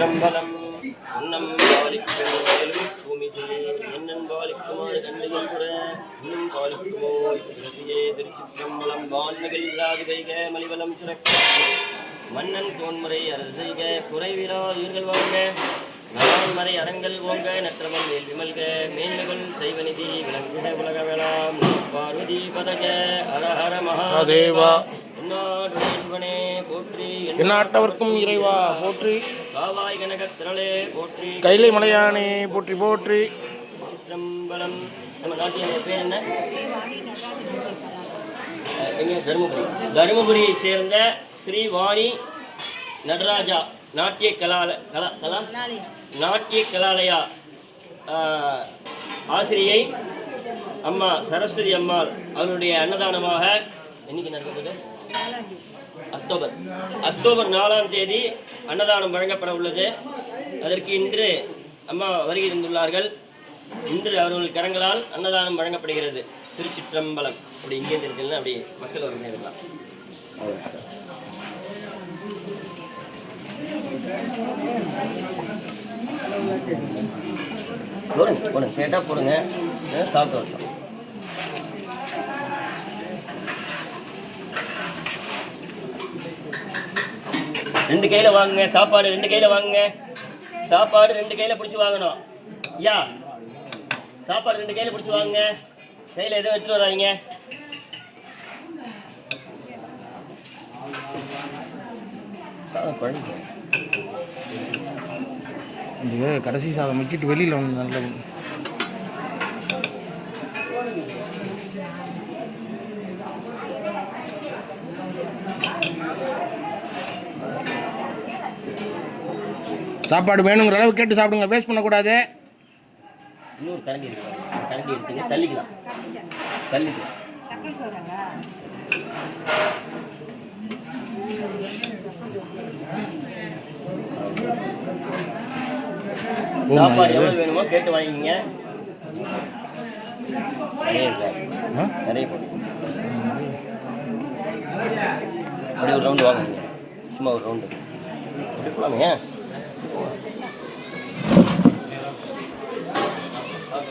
திருச்சிற்றம்பலம் உன்னம் பாலிக்கும் வேலும் பூமிசே என்னன் பாலிக்குமாறு புற இன்னும் பாலிக்குமோ திருச்சிற்றம்பலம். இல்லாது வைக மலிவலம் சிறக்க. மன்னன் தோன்முறை அரசு செய்க குறைவிலா உயிர்கள் வாழ்க. நலான்மறை அரங்கள் ஓங்க நற்றவன் மேல் விமல்க. மேன்மகள் செய்வநிதி விளங்குக உலக வேளாம் பார்வதி பதக ஹர ஹர எந்நாட்டவர்க்கும் இறைவா போற்றி. கைலை மலையானே போற்றி போற்றி. தருமபுரி? தருமபுரியை சேர்ந்த ஸ்ரீ வாணி நடராஜா நாட்டிய கலால கலா கலா? நாட்டிய கலாலயா ஆசிரியை அம்மா சரஸ்வதி அம்மாள் அவருடைய அன்னதானமாக என்னைக்கு நடக்குது அக்டோபர். அக்டோபர் நாலாம் தேதி அன்னதானம் வழங்கப்பட உள்ளது. அதற்கு இன்று அம்மா வருகை இருந்துள்ளார்கள் இன்று அவர்கள் கரங்களால் அன்னதானம் வழங்கப்படுகிறது. திருச்சிற்றம்பலம். அப்படி இங்கே இருக்குல்ல அப்படி மக்கள் வருங்க இருக்கலாம் போடுங்க போடுங்க. கேட்டால் போடுங்க. சாப்பிட்டு வரலாம் ரெண்டு கையில வாங்குங்க சாப்பாடு ரெண்டு கையில வாங்குங்க. சாப்பாடு ரெண்டு கையில பிடிச்சி வாங்கணும். ஐயா சாப்பாடு ரெண்டு கையில பிடிச்சி வாங்குங்க. கையில எதுவும் எடுத்துட்டு வராதீங்க. இது கடைசி சாதம் முக்கிட்டு வெளியில் வந்து நல்லது. சாப்பாடு வேணுங்கிற அளவு கேட்டு சாப்பிடுங்க. வேஸ்ட் பண்ணக்கூடாது. இன்னொரு கரண்டி இருக்கு. கரண்டி எடுத்துங்க தள்ளிக்கலாம். தள்ளிக்கலாம். சாப்பாடு எவ்வளவு வேணுமோ கேட்டு வாங்கிக்கங்க. நிறைய? நிறைய. அப்படியே ஒரு ரவுண்டு வாங்க சும்மா ஒரு ரவுண்டு அப்படி Thank you.